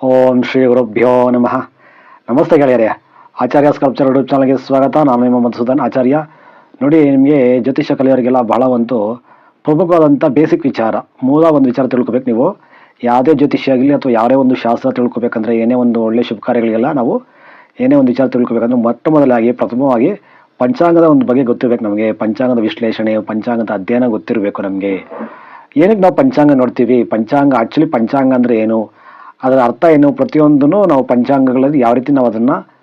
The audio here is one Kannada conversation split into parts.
ಓಂ ಶ್ರೀ ಗುರುಭ್ಯೋ ನಮಃ. ನಮಸ್ತೆ ಗೆಳೆಯರೇ. ಆಚಾರ್ಯ ಸ್ಕಲ್ಪ್ಚರ್ ಯೂಟ್ಯೂಬ್ ಚಾನಲ್ಗೆ ಸ್ವಾಗತ. ನಾನು ನಿಮ್ಮ ಮಧುಸೂದನ್ ಆಚಾರ್ಯ. ನೋಡಿ, ನಿಮಗೆ ಜ್ಯೋತಿಷ ಕಲಿಯೋರಿಗೆಲ್ಲ ಬಹಳ ಒಂದು ಪ್ರಮುಖವಾದಂಥ ಬೇಸಿಕ್ ವಿಚಾರ ಮೂಲ ಒಂದು ವಿಚಾರ ತಿಳ್ಕೊಬೇಕು ನೀವು. ಯಾವುದೇ ಜ್ಯೋತಿಷಿ ಆಗಲಿ ಅಥವಾ ಯಾವುದೇ ಒಂದು ಶಾಸ್ತ್ರ ತಿಳ್ಕೊಬೇಕಂದ್ರೆ ಏನೇ ಒಂದು ಒಳ್ಳೆ ಶುಭ ಕಾರ್ಯಗಳಿಗೆಲ್ಲ ನಾವು ಏನೇ ಒಂದು ವಿಚಾರ ತಿಳ್ಕೊಬೇಕಂದ್ರೆ ಮೊಟ್ಟ ಮೊದಲಾಗಿ, ಪ್ರಥಮವಾಗಿ ಪಂಚಾಂಗದ ಒಂದು ಬಗ್ಗೆ ಗೊತ್ತಿರಬೇಕು ನಮಗೆ. ಪಂಚಾಂಗದ ವಿಶ್ಲೇಷಣೆ, ಪಂಚಾಂಗದ ಅಧ್ಯಯನ ಗೊತ್ತಿರಬೇಕು ನಮಗೆ. ಏನಕ್ಕೆ ನಾವು ಪಂಚಾಂಗ ನೋಡ್ತೀವಿ? ಪಂಚಾಂಗ ಆ್ಯಕ್ಚುಲಿ ಪಂಚಾಂಗ ಅಂದರೆ ಏನು? ಅದರ ಅರ್ಥ ಏನು? ಪ್ರತಿಯೊಂದನ್ನು ನಾವು ಪಂಚಾಂಗಗಳಲ್ಲಿ ಯಾವ ರೀತಿ ನಾವು ಅದನ್ನು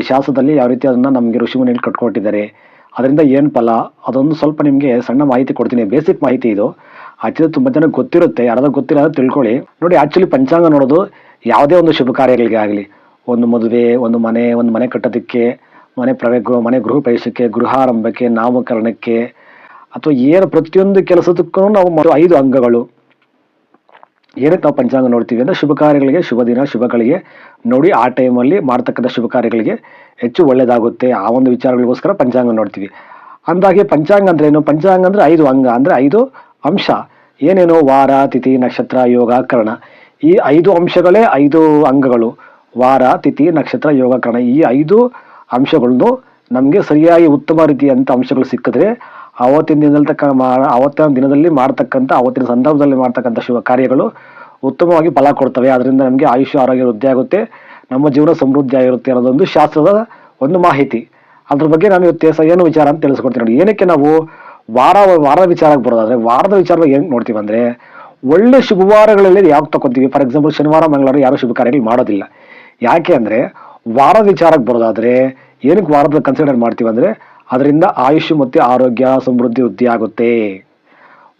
ಶಾಸ್ತ್ರದಲ್ಲಿ ಯಾವ ರೀತಿ ಅದನ್ನು ನಮಗೆ ಋಷಿಮುನಿಗಳು ಕಟ್ಕೊಟ್ಟಿದ್ದಾರೆ, ಅದರಿಂದ ಏನು ಫಲ? ಅದೊಂದು ಸ್ವಲ್ಪ ನಿಮಗೆ ಸಣ್ಣ ಮಾಹಿತಿ ಕೊಡ್ತೀನಿ. ಬೇಸಿಕ್ ಮಾಹಿತಿ ಇದು. ಆಕ್ಚುಲಿ ತುಂಬ ಜನಕ್ಕೆ ಗೊತ್ತಿರುತ್ತೆ. ಯಾರಾದ್ರೂ ಗೊತ್ತಿಲ್ಲ ತಿಳ್ಕೊಳ್ಳಿ. ನೋಡಿ, ಆಕ್ಚುಲಿ ಪಂಚಾಂಗ ನೋಡೋದು ಯಾವುದೇ ಒಂದು ಶುಭ ಕಾರ್ಯಗಳಿಗೆ ಆಗಲಿ. ಒಂದು ಮದುವೆ, ಒಂದು ಮನೆ ಒಂದು ಮನೆ ಕಟ್ಟೋದಕ್ಕೆ, ಮನೆ ಪ್ರವೇ ಗೃಹ- ಮನೆ ಗೃಹ ಪ್ರವೇಶಕ್ಕೆ ಗೃಹಾರಂಭಕ್ಕೆ ನಾಮಕರಣಕ್ಕೆ, ಅಥವಾ ಏನು ಪ್ರತಿಯೊಂದು ಕೆಲಸದಕ್ಕೂ ನಾವು ಐದು ಅಂಗಗಳು. ಏನಕ್ಕೆ ನಾವು ಪಂಚಾಂಗ ನೋಡ್ತೀವಿ ಅಂದರೆ ಶುಭ ಕಾರ್ಯಗಳಿಗೆ ಶುಭ ದಿನ ಶುಭಗಳಿಗೆ ನೋಡಿ ಆ ಟೈಮಲ್ಲಿ ಮಾಡ್ತಕ್ಕಂಥ ಶುಭ ಕಾರ್ಯಗಳಿಗೆ ಹೆಚ್ಚು ಒಳ್ಳೆಯದಾಗುತ್ತೆ ಆ ಒಂದು ವಿಚಾರಗಳಿಗೋಸ್ಕರ ಪಂಚಾಂಗ ನೋಡ್ತೀವಿ. ಅಂದಾಗೆ ಪಂಚಾಂಗ ಅಂದರೆ ಏನು? ಪಂಚಾಂಗ ಅಂದರೆ ಐದು ಅಂಗ, ಅಂದರೆ ಐದು ಅಂಶ. ಏನೇನು ವಾರ, ತಿಥಿ, ನಕ್ಷತ್ರ ಯೋಗ ಕರ್ಣ ಈ ಐದು ಅಂಶಗಳೇ ಐದು ಅಂಗಗಳು. ವಾರ, ತಿಥಿ, ನಕ್ಷತ್ರ ಯೋಗ ಕರ್ಣ ಈ ಐದು ಅಂಶಗಳನ್ನು ನಮಗೆ ಸರಿಯಾಗಿ ಉತ್ತಮ ರೀತಿಯಂಥ ಅಂಶಗಳು ಸಿಕ್ಕಿದ್ರೆ ಆವತ್ತಿನ ದಿನದಲ್ಲಿ ತಕ್ಕ ಆವತ್ತಿನ ದಿನದಲ್ಲಿ ಮಾಡ್ತಕ್ಕಂಥ, ಅವತ್ತಿನ ಸಂದರ್ಭದಲ್ಲಿ ಮಾಡ್ತಕ್ಕಂಥ ಶುಭ ಕಾರ್ಯಗಳು ಉತ್ತಮವಾಗಿ ಫಲ ಕೊಡ್ತವೆ. ಅದರಿಂದ ನಮಗೆ ಆಯುಷ್ಯ, ಆರೋಗ್ಯ ವೃದ್ಧಿ ಆಗುತ್ತೆ. ನಮ್ಮ ಜೀವನ ಸಮೃದ್ಧಿ ಆಗಿರುತ್ತೆ ಅನ್ನೋದೊಂದು ಶಾಸ್ತ್ರದ ಒಂದು ಮಾಹಿತಿ. ಅದ್ರ ಬಗ್ಗೆ ನಾನು ಇವತ್ತು ಏನು ವಿಚಾರ ಅಂತ ತಿಳಿಸ್ಕೊಡ್ತೀನಿ ನೋಡಿ. ಏನಕ್ಕೆ ನಾವು ವಾರ ವಾರದ ವಿಚಾರಕ್ಕೆ ಬರೋದಾದ್ರೆ ವಾರದ ವಿಚಾರವಾಗಿ ಏನು ನೋಡ್ತೀವಿ ಅಂದ್ರೆ, ಒಳ್ಳೆ ಶುಭವಾರಗಳಲ್ಲಿ ಯಾಕೆ ತಗೊತೀವಿ ಫಾರ್ ಎಕ್ಸಾಂಪಲ್ ಶನಿವಾರ, ಮಂಗಳವಾರ ಯಾರು ಶುಭ ಕಾರ್ಯಗಳು ಮಾಡೋದಿಲ್ಲ. ಯಾಕೆ ಅಂದ್ರೆ ವಾರದ ವಿಚಾರಕ್ಕೆ ಬರೋದಾದ್ರೆ, ಏನಕ್ಕೆ ವಾರದ ಕನ್ಸಿಡರ್ ಮಾಡ್ತೀವಿ ಅಂದ್ರೆ ಅದರಿಂದ ಆಯುಷ್ ಮತ್ತು ಆರೋಗ್ಯ ಸಮೃದ್ಧಿ ವೃದ್ಧಿ ಆಗುತ್ತೆ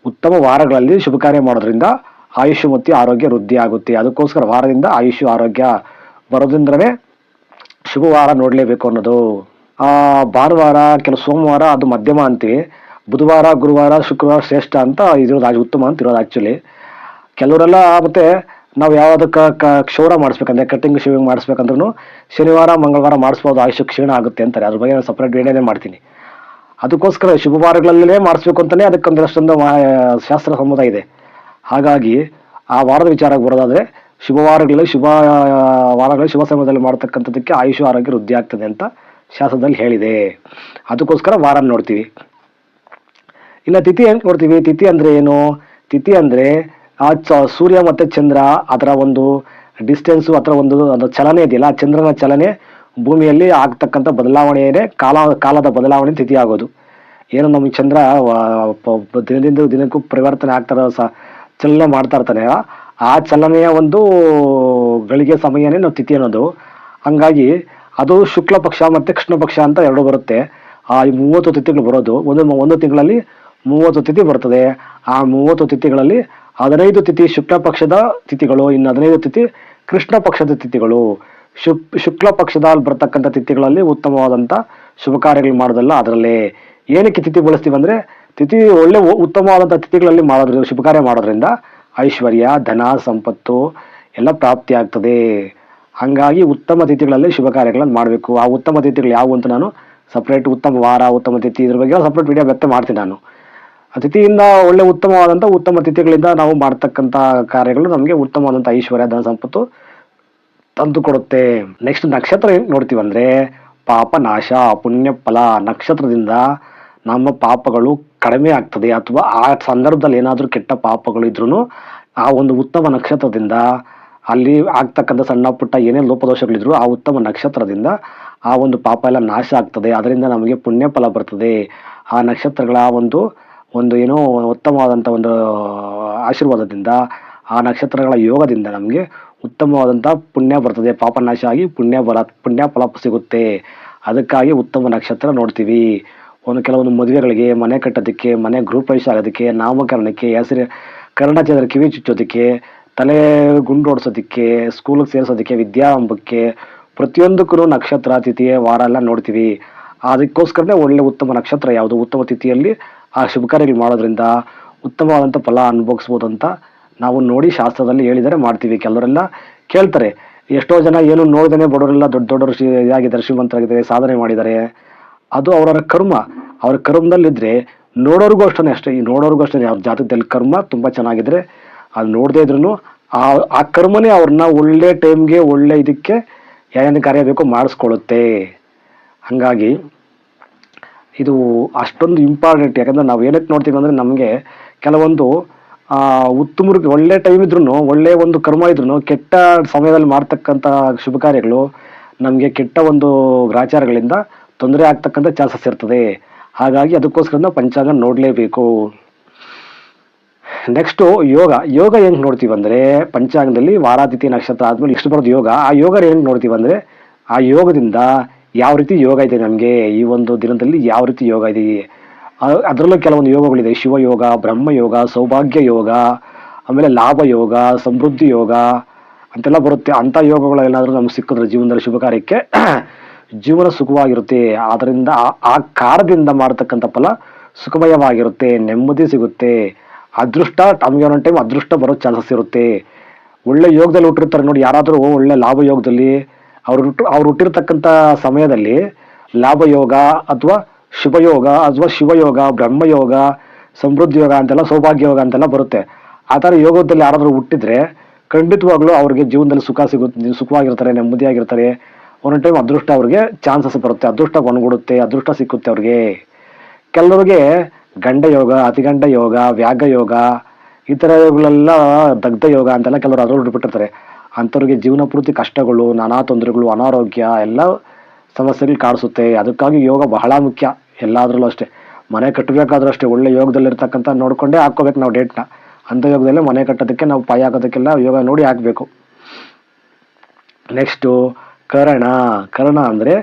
ಉತ್ತಮ ವಾರಗಳಲ್ಲಿ ಶುಭ ಕಾರ್ಯ ಮಾಡೋದ್ರಿಂದ ಆಯುಷ್ ಮತ್ತು ಆರೋಗ್ಯ ವೃದ್ಧಿಯಾಗುತ್ತೆ. ಅದಕ್ಕೋಸ್ಕರ ವಾರದಿಂದ ಆಯುಷ್, ಆರೋಗ್ಯ ಬರೋದ್ರಿಂದನೇ ಶುಭವಾರ ನೋಡಲೇಬೇಕು ಅನ್ನೋದು. ಭಾನುವಾರ ಕೆಲವು ಸೋಮವಾರ, ಅದು ಮಧ್ಯಮ ಅಂತೀವಿ. ಬುಧವಾರ, ಗುರುವಾರ, ಶುಕ್ರವಾರ ಶ್ರೇಷ್ಠ ಅಂತ ಇರೋದು ಅದು ಉತ್ತಮ ಅಂತ ಇರೋದು ಆಕ್ಚುಲಿ ಕೆಲವರೆಲ್ಲ ಮತ್ತೆ ನಾವು ಯಾವುದಕ್ಕೆ ಕ- ಕ್ಷೌರ ಮಾಡಿಸ್ಬೇಕಂದ್ರೆ ಕಟ್ಟಿಂಗ್ ಶೇವಿಂಗ್ ಮಾಡಿಸ್ಬೇಕಂದ್ರೂ ಶನಿವಾರ, ಮಂಗಳವಾರ ಮಾಡಿಸ್ಬೋದು, ಆಯುಷ್ಯ ಕ್ಷೀಣ ಆಗುತ್ತೆ ಅಂತಾರೆ. ಅದ್ರ ಬಗ್ಗೆ ನಾನು ಸಪ್ರೇಟ್ ವಿಡಿಯೋನೇ ಮಾಡ್ತೀನಿ. ಅದಕ್ಕೋಸ್ಕರ ಶುಭವಾರಗಳಲ್ಲೇ ಮಾಡಿಸ್ಬೇಕು ಅಂತಲೇ ಅದಕ್ಕೊಂದಷ್ಟೊಂದು ಮಾ- ಶಾಸ್ತ್ರ ಸಮುದಾಯ ಇದೆ. ಹಾಗಾಗಿ ಆ ವಾರದ ವಿಚಾರಕ್ಕೆ ಬರೋದಾದ್ರೆ ಶುಭವಾರಗಳಲ್ಲಿ ಶುಭ, ವಾರಗಳಲ್ಲಿ, ಶುಭ ಸಮಯದಲ್ಲಿ ಮಾಡ್ತಕ್ಕಂಥದ್ದಕ್ಕೆ ಆಯುಷ ಆರೋಗ್ಯ ವೃದ್ಧಿ ಆಗ್ತದೆ ಅಂತ ಶಾಸ್ತ್ರದಲ್ಲಿ ಹೇಳಿದೆ. ಅದಕ್ಕೋಸ್ಕರ ವಾರ ನೋಡ್ತೀವಿ. ಇಲ್ಲ ತಿಥಿ ಹೆಂಗ್ ನೋಡ್ತೀವಿ? ತಿಥಿ ಅಂದ್ರೆ ಏನು? ತಿಥಿ ಅಂದ್ರೆ ಆ ಸೂರ್ಯ ಮತ್ತು ಚಂದ್ರ ಅದರ ಒಂದು ಡಿಸ್ಟೆನ್ಸ್ ಅಥವಾ ಒಂದು ಅದು ಚಲನೆ ಇದೆಯಲ್ಲ, ಆ ಚಂದ್ರನ ಚಲನೆ ಭೂಮಿಯಲ್ಲಿ ಆಗ್ತಕ್ಕಂಥ ಬದಲಾವಣೆಯೇ ಕಾಲ, ಕಾಲದ ಬದಲಾವಣೆ ತಿಥಿ ಆಗೋದು ಏನು ನಮ್ಮ ಚಂದ್ರ ದಿನದಿಂದ ದಿನಕ್ಕೂ ಪರಿವರ್ತನೆ ಆಗ್ತಾರ ಸ, ಚಲನೆ ಮಾಡ್ತಾ ಇರ್ತಾನೆ. ಆ ಚಲನೆಯ ಒಂದು ಗಳಿಗೆ ಸಮಯನೇ ನಾವು ತಿಥಿ ಅನ್ನೋದು. ಹಂಗಾಗಿ ಅದು ಶುಕ್ಲ ಪಕ್ಷ ಮತ್ತು ಕೃಷ್ಣ ಪಕ್ಷ ಅಂತ ಎರಡು ಬರುತ್ತೆ. ಆ ಮೂವತ್ತು ತಿಥಿಗಳು ಬರೋದು. ಒಂದು ಒಂದು ತಿಂಗಳಲ್ಲಿ ಮೂವತ್ತು ತಿಥಿ ಬರ್ತದೆ. ಆ ಮೂವತ್ತು ತಿಥಿಗಳಲ್ಲಿ ಹದಿನೈದು ತಿಥಿ ಶುಕ್ಲ ಪಕ್ಷದ ತಿಥಿಗಳು, ಇನ್ನು ಹದಿನೈದು ತಿಥಿ ಕೃಷ್ಣ ಪಕ್ಷದ ತಿಥಿಗಳು. ಶುಕ್, ಶುಕ್ಲ ಪಕ್ಷದಲ್ಲಿ ಬರ್ತಕ್ಕಂಥ ತಿಥಿಗಳಲ್ಲಿ ಉತ್ತಮವಾದಂಥ ಶುಭ ಕಾರ್ಯಗಳು ಮಾಡೋದಲ್ಲ ಅದರಲ್ಲೇ. ಏನಕ್ಕೆ ತಿಥಿ ಬಳಸ್ತೀವಿ ಅಂದ್ರೆ, ತಿಥಿ ಒಳ್ಳೆ ಉತ್ತಮವಾದಂಥ ತಿಥಿಗಳಲ್ಲಿ ಮಾಡೋದ್ರಿಂದ, ಶುಭ ಕಾರ್ಯ ಮಾಡೋದ್ರಿಂದ ಐಶ್ವರ್ಯ, ಧನ, ಸಂಪತ್ತು ಎಲ್ಲ ಪ್ರಾಪ್ತಿ ಆಗ್ತದೆ. ಹಂಗಾಗಿ ಉತ್ತಮ ತಿಥಿಗಳಲ್ಲಿ ಶುಭ ಕಾರ್ಯಗಳನ್ನು ಮಾಡಬೇಕು. ಆ ಉತ್ತಮ ತಿಥಿಗಳು ಯಾವುವು ಅಂತ ನಾನು ಸಪ್ರೇಟ್ ಉತ್ತಮ ವಾರ, ಉತ್ತಮ ತಿಥಿ ಇದ್ರ ಬಗ್ಗೆ ಸಪ್ರೇಟ್ ವಿಡಿಯೋ ವ್ಯಕ್ತ ಮಾಡ್ತೀನಿ ನಾನು. ಆ ತಿಥಿಯಿಂದ ಒಳ್ಳೆ ಉತ್ತಮವಾದಂಥ ಉತ್ತಮ ಅತಿಥಿಗಳಿಂದ ನಾವು ಮಾಡ್ತಕ್ಕಂಥ ಕಾರ್ಯಗಳು ನಮಗೆ ಉತ್ತಮವಾದಂಥ ಐಶ್ವರ್ಯ, ಧನ ಸಂಪತ್ತು ತಂದು ಕೊಡುತ್ತೆ. ನೆಕ್ಸ್ಟ್ ನಕ್ಷತ್ರ ಏನ್ ನೋಡ್ತೀವಿ ಅಂದ್ರೆ ಪಾಪ ನಾಶ, ಪುಣ್ಯ ಫಲ ನಕ್ಷತ್ರದಿಂದ ನಮ್ಮ ಪಾಪಗಳು ಕಡಿಮೆ ಆಗ್ತದೆ. ಅಥವಾ ಆ ಸಂದರ್ಭದಲ್ಲಿ ಏನಾದರೂ ಕೆಟ್ಟ ಪಾಪಗಳು ಇದ್ರೂ ಆ ಒಂದು ಉತ್ತಮ ನಕ್ಷತ್ರದಿಂದ ಅಲ್ಲಿ ಆಗ್ತಕ್ಕಂಥ ಸಣ್ಣ ಪುಟ್ಟ ಏನೇ ಲೋಪದೋಷಗಳಿದ್ರು ಆ ಉತ್ತಮ ನಕ್ಷತ್ರದಿಂದ ಆ ಒಂದು ಪಾಪ ಎಲ್ಲ ನಾಶ ಆಗ್ತದೆ. ಅದರಿಂದ ನಮಗೆ ಪುಣ್ಯ ಫಲ ಬರ್ತದೆ. ಆ ನಕ್ಷತ್ರಗಳ ಒಂದು ಒಂದು ಏನೋ ಉತ್ತಮವಾದಂಥ ಒಂದು ಆಶೀರ್ವಾದದಿಂದ, ಆ ನಕ್ಷತ್ರಗಳ ಯೋಗದಿಂದ ನಮಗೆ ಉತ್ತಮವಾದಂಥ ಪುಣ್ಯ ಬರ್ತದೆ. ಪಾಪನಾಶ ಆಗಿ ಪುಣ್ಯ ಬರ, ಪುಣ್ಯ ಫಲ ಸಿಗುತ್ತೆ. ಅದಕ್ಕಾಗಿ ಉತ್ತಮ ನಕ್ಷತ್ರ ನೋಡ್ತೀವಿ. ಒಂದು ಕೆಲವೊಂದು ಮದುವೆಗಳಿಗೆ, ಮನೆ ಕಟ್ಟೋದಕ್ಕೆ, ಮನೆ ಗೃಹಪ್ರವೇಶ ಆಗೋದಕ್ಕೆ, ನಾಮಕರಣಕ್ಕೆ, ಹೆಸರು ಕರ್ಣಚಂದ್ರ ಕಿವಿ ಚುಚ್ಚೋದಕ್ಕೆ, ತಲೆ ಗುಂಡು ಹೊಡ್ಸೋದಕ್ಕೆ ಸ್ಕೂಲಿಗೆ ಸೇರಿಸೋದಕ್ಕೆ, ವಿದ್ಯಾರಂಭಕ್ಕೆ ಪ್ರತಿಯೊಂದಕ್ಕೂ ನಕ್ಷತ್ರ, ತಿಥಿಯ, ವಾರ ಎಲ್ಲ ನೋಡ್ತೀವಿ. ಅದಕ್ಕೋಸ್ಕರನೇ ಒಳ್ಳೆ ಉತ್ತಮ ನಕ್ಷತ್ರ ಯಾವುದು? ಉತ್ತಮ ತಿಥಿಯಲ್ಲಿ ಆ ಶುಭ ಕಾರ್ಯಗಳು ಮಾಡೋದ್ರಿಂದ ಉತ್ತಮವಾದಂಥ ಫಲ ಅನುಭವಿಸ್ಬೋದು ಅಂತ ನಾವು ನೋಡಿ ಶಾಸ್ತ್ರದಲ್ಲಿ ಹೇಳಿದರೆ ಮಾಡ್ತೀವಿ. ಕೆಲವರೆಲ್ಲ ಕೇಳ್ತಾರೆ, ಎಷ್ಟೋ ಜನ ಏನು ನೋಡ್ದೇ ಬಡವರೆಲ್ಲ ದೊಡ್ಡ ದೊಡ್ಡವರು ಶ್ರೀ ಇದಾಗಿದ್ದಾರೆ ಶ್ರೀಮಂತರಾಗಿದ್ದಾರೆ, ಸಾಧನೆ ಮಾಡಿದ್ದಾರೆ. ಅದು ಅವರವರ ಕರ್ಮ. ಅವರ ಕರ್ಮದಲ್ಲಿದ್ದರೆ ನೋಡೋರಿಗೂ ಅಷ್ಟೇ ಅಷ್ಟೇ. ಈ ನೋಡೋರಿಗೂ ಅಷ್ಟೇ ಅವ್ರ ಜಾತಕದಲ್ಲಿ ಕರ್ಮ ತುಂಬ ಚೆನ್ನಾಗಿದ್ರೆ ಅದು ನೋಡದೇ ಇದ್ರೂ ಆ ಆ ಕರ್ಮನೇ ಅವ್ರನ್ನ ಒಳ್ಳೆ ಟೈಮ್ಗೆ ಒಳ್ಳೆ ಇದಕ್ಕೆ ಏನೇನು ಕಾರ್ಯ ಬೇಕೋ ಮಾಡಿಸ್ಕೊಳ್ಳುತ್ತೆ. ಹಾಗಾಗಿ ಇದು ಅಷ್ಟೊಂದು ಇಂಪಾರ್ಟೆಂಟ್ ಯಾಕಂದ್ರೆ ನಾವು ಏನಕ್ಕೆ ನೋಡ್ತೀವಿ ಅಂದರೆ ನಮಗೆ ಕೆಲವೊಂದು ಉತ್ತಮರಿಗೆ ಒಳ್ಳೆ ಟೈಮ್ ಇದ್ರೂ ಒಳ್ಳೆ ಒಂದು ಕರ್ಮ ಇದ್ರೂ ಕೆಟ್ಟ ಸಮಯದಲ್ಲಿ ಮಾಡ್ತಕ್ಕಂಥ ಶುಭ ಕಾರ್ಯಗಳು ನಮಗೆ ಕೆಟ್ಟ ಒಂದು ಗ್ರಾಚಾರಗಳಿಂದ ತೊಂದರೆ ಆಗ್ತಕ್ಕಂಥ ಚಾನ್ಸಸ್ ಇರ್ತದೆ. ಹಾಗಾಗಿ ಅದಕ್ಕೋಸ್ಕರ ಪಂಚಾಂಗ ನೋಡಲೇಬೇಕು. ನೆಕ್ಸ್ಟು ಯೋಗ. ಯೋಗ ಹೆಂಗ್ ನೋಡ್ತೀವಿ ಅಂದ್ರೆ ಪಂಚಾಂಗದಲ್ಲಿ ವಾರಾತಿಥಿ ನಕ್ಷತ್ರ ಆದ್ಮೇಲೆ ಇಷ್ಟು ಬರೋದು ಯೋಗ? ಆ ಯೋಗ ಹೆಂಗೆ ನೋಡ್ತೀವಿ ಅಂದ್ರೆ ಆ ಯೋಗದಿಂದ ಯಾವ ರೀತಿ ಯೋಗ ಇದೆ ನಮಗೆ ಈ ಒಂದು ದಿನದಲ್ಲಿ ಯಾವ ರೀತಿ ಯೋಗ ಇದೆ? ಅದರಲ್ಲೂ ಕೆಲವೊಂದು ಯೋಗಗಳಿದೆ. ಶಿವಯೋಗ ಬ್ರಹ್ಮ ಯೋಗ, ಸೌಭಾಗ್ಯ ಯೋಗ, ಆಮೇಲೆ ಲಾಭ ಯೋಗ, ಸಮೃದ್ಧಿ ಯೋಗ ಅಂತೆಲ್ಲ ಬರುತ್ತೆ. ಅಂಥ ಯೋಗಗಳೇನಾದರೂ ನಮ್ಗೆ ಸಿಕ್ಕಿದ್ರೆ ಜೀವನದಲ್ಲಿ ಶುಭ ಕಾರ್ಯಕ್ಕೆ ಜೀವನ ಸುಖವಾಗಿರುತ್ತೆ. ಆದ್ದರಿಂದ ಆ- ಕಾರದಿಂದ ಮಾಡ್ತಕ್ಕಂಥ ಫಲ ಸುಖಮಯವಾಗಿರುತ್ತೆ. ನೆಮ್ಮದಿ ಸಿಗುತ್ತೆ. ಅದೃಷ್ಟ ತಮಗೆ ಒಂದೊಂದು ಟೈಮ್ ಅದೃಷ್ಟ ಬರೋ ಚಾನ್ಸಸ್ ಇರುತ್ತೆ. ಒಳ್ಳೆ ಯೋಗದಲ್ಲಿ ಹುಟ್ಟಿರ್ತಾರೆ ನೋಡಿ. ಯಾರಾದರೂ ಒಳ್ಳೆ ಲಾಭ ಯೋಗದಲ್ಲಿ ಅವ್ರು ಅವ್ರು ಹುಟ್ಟಿರ್ತಕ್ಕಂಥ ಸಮಯದಲ್ಲಿ ಲಾಭಯೋಗ ಅಥವಾ ಶುಭಯೋಗ ಅಥವಾ ಶಿವಯೋಗ, ಬ್ರಹ್ಮಯೋಗ ಸಮೃದ್ಧಿ ಯೋಗ ಅಂತೆಲ್ಲ ಸೌಭಾಗ್ಯ ಯೋಗ ಅಂತೆಲ್ಲ ಬರುತ್ತೆ. ಆ ಥರ ಯೋಗದಲ್ಲಿ ಯಾರಾದರೂ ಹುಟ್ಟಿದ್ರೆ ಖಂಡಿತವಾಗ್ಲೂ ಅವ್ರಿಗೆ ಜೀವನದಲ್ಲಿ ಸುಖ ಸಿಗುತ್ತೆ ಸುಖವಾಗಿರ್ತಾರೆ, ನೆಮ್ಮದಿಯಾಗಿರ್ತಾರೆ. ಒಂದೊಂದು ಟೈಮ್ ಅದೃಷ್ಟ ಅವ್ರಿಗೆ ಚಾನ್ಸಸ್ ಬರುತ್ತೆ. ಅದೃಷ್ಟ ಒಣಗೂಡುತ್ತೆ ಅದೃಷ್ಟ ಸಿಕ್ಕುತ್ತೆ ಅವ್ರಿಗೆ. ಕೆಲವರಿಗೆ ಗಂಡ ಯೋಗ, ಅತಿಗಂಡ ಯೋಗ ವ್ಯಾಗ ಯೋಗ, ಈ ಥರ ಯೋಗಗಳೆಲ್ಲ ದಗ್ಧ ಯೋಗ ಅಂತೆಲ್ಲ ಕೆಲವರು ಅದ್ರಲ್ಲಿ ಬಿಟ್ಟಿರ್ತಾರೆ. ಅಂಥವ್ರಿಗೆ ಜೀವನ ಪೂರ್ತಿ ಕಷ್ಟಗಳು, ನಾನಾ ತೊಂದರೆಗಳು, ಅನಾರೋಗ್ಯ ಎಲ್ಲ ಸಮಸ್ಯೆಗಳು ಕಾಡಿಸುತ್ತೆ ಅದಕ್ಕಾಗಿ ಯೋಗ ಬಹಳ ಮುಖ್ಯ. ಎಲ್ಲಾದ್ರಲ್ಲೂ ಅಷ್ಟೇ. ಮನೆ ಕಟ್ಟಬೇಕಾದ್ರೂ ಅಷ್ಟೇ. ಒಳ್ಳೆ ಯೋಗದಲ್ಲಿರ್ತಕ್ಕಂಥ ನೋಡಿಕೊಂಡೇ ಹಾಕ್ಕೋಬೇಕು ನಾವು ಡೇಟ್ನ. ಅಂಥ ಯೋಗದಲ್ಲೇ ಮನೆ ಕಟ್ಟೋದಕ್ಕೆ ನಾವು ಪಾಯ ಹಾಕೋದಕ್ಕೆಲ್ಲ ಯೋಗ ನೋಡಿ ಹಾಕಬೇಕು. ನೆಕ್ಸ್ಟು ಕರಣ. ಕರಣ ಅಂದರೆ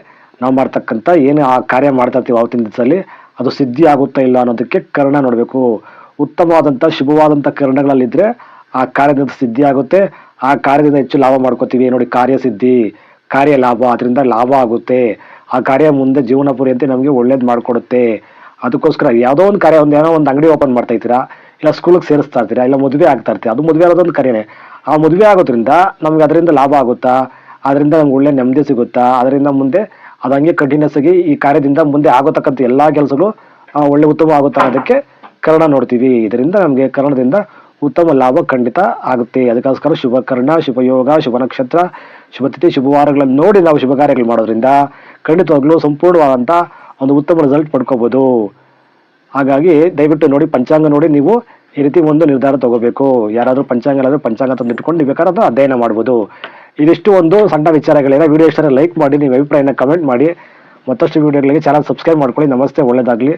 ನಾವು ಮಾಡ್ತಕ್ಕಂಥ ಏನು ಆ ಕಾರ್ಯ ಮಾಡ್ತಾ ಇರ್ತೀವಿ ಅವತ್ತಿನ ದಿವಸದಲ್ಲಿ, ಅದು ಸಿದ್ಧಿ ಆಗುತ್ತಾ ಇಲ್ಲ ಅನ್ನೋದಕ್ಕೆ ಕರ್ಣ ನೋಡಬೇಕು. ಉತ್ತಮವಾದಂಥ, ಶುಭವಾದಂಥ ಕರ್ಣಗಳಲ್ಲಿದ್ದರೆ ಆ ಕಾರ್ಯದಿಂದ ಸಿದ್ಧಿ ಆಗುತ್ತೆ ಆ ಕಾರ್ಯದಿಂದ ಹೆಚ್ಚು ಲಾಭ ಮಾಡ್ಕೋತೀವಿ. ನೋಡಿ, ಕಾರ್ಯಸಿದ್ಧಿ ಕಾರ್ಯ ಲಾಭ ಅದರಿಂದ ಲಾಭ ಆಗುತ್ತೆ. ಆ ಕಾರ್ಯ ಮುಂದೆ ಜೀವನ ಪೂರ್ಯಂತೆ ನಮಗೆ ಒಳ್ಳೇದು ಮಾಡಿಕೊಡುತ್ತೆ. ಅದಕ್ಕೋಸ್ಕರ ಯಾವುದೋ ಒಂದು ಕಾರ್ಯ ಒಂದು ಏನೋ ಒಂದು ಅಂಗಡಿ ಓಪನ್ ಮಾಡ್ತಾ ಇದ್ದೀರಾ, ಇಲ್ಲ ಸ್ಕೂಲಿಗೆ ಸೇರಿಸ್ತಾ ಇರ್ತೀರಾ ಇಲ್ಲ ಮದುವೆ ಆಗ್ತಾ ಇರ್ತೀರಾ, ಅದು ಮದುವೆ ಆಗೋದೊಂದು ಕಾರ್ಯನೇ. ಆ ಮದುವೆ ಆಗೋದ್ರಿಂದ ನಮ್ಗೆ ಅದರಿಂದ ಲಾಭ ಆಗುತ್ತಾ? ಅದರಿಂದ ನಮ್ಗೆ ಒಳ್ಳೆ ನೆಮ್ಮದಿ ಸಿಗುತ್ತಾ? ಅದರಿಂದ ಮುಂದೆ ಅದು ಹಂಗೆ ಕಂಟಿನ್ಯೂಸ್ ಆಗಿ ಈ ಕಾರ್ಯದಿಂದ ಮುಂದೆ ಆಗೋತಕ್ಕಂಥ ಎಲ್ಲ ಕೆಲಸಗಳು ಒಳ್ಳೆ ಉತ್ತಮ ಆಗುತ್ತಾ ಅನ್ನೋದಕ್ಕೆ ಕರ್ಣ ನೋಡ್ತೀವಿ. ಇದರಿಂದ ನಮಗೆ ಕರ್ಣದಿಂದ ಉತ್ತಮ ಲಾಭ ಖಂಡಿತ ಆಗುತ್ತೆ. ಅದಕ್ಕೋಸ್ಕರ ಶುಭ ಕರ್ಣ ಶುಭಯೋಗ ಶುಭ ನಕ್ಷತ್ರ ಶುಭ ತಿಥಿ ಶುಭವಾರಗಳನ್ನು ನೋಡಿ ನಾವು ಶುಭ ಕಾರ್ಯಗಳು ಮಾಡೋದ್ರಿಂದ ಖಂಡಿತವಾಗ್ಲೂ ಸಂಪೂರ್ಣವಾದಂಥ ಒಂದು ಉತ್ತಮ ರಿಸಲ್ಟ್ ಪಡ್ಕೋಬೋದು. ಹಾಗಾಗಿ ದಯವಿಟ್ಟು ನೋಡಿ, ಪಂಚಾಂಗ ನೋಡಿ, ನೀವು ಈ ರೀತಿ ಒಂದು ನಿರ್ಧಾರ ತಗೋಬೇಕು. ಯಾರಾದರೂ ಪಂಚಾಂಗ ಇಲ್ಲಾದರೂ ಪಂಚಾಂಗ ತಂದಿಟ್ಕೊಂಡು ನೀವು ಬೇಕಾದ್ರೆ ಅಧ್ಯಯನ ಮಾಡ್ಬೋದು. ಇದಿಷ್ಟು ಒಂದು ಸಣ್ಣ ವಿಚಾರಗಳೇನ ವಿಡಿಯೋ ಇಷ್ಟ ಲೈಕ್ ಮಾಡಿ ನೀವು ಅಭಿಪ್ರಾಯನ ಕಮೆಂಟ್ ಮಾಡಿ. ಮತ್ತಷ್ಟು ವಿಡಿಯೋಗಳಿಗೆ ಚಾನಲ್ ಸಬ್ಸ್ಕ್ರೈಬ್ ಮಾಡ್ಕೊಳ್ಳಿ. ನಮಸ್ತೆ ಒಳ್ಳೆಯದಾಗಲಿ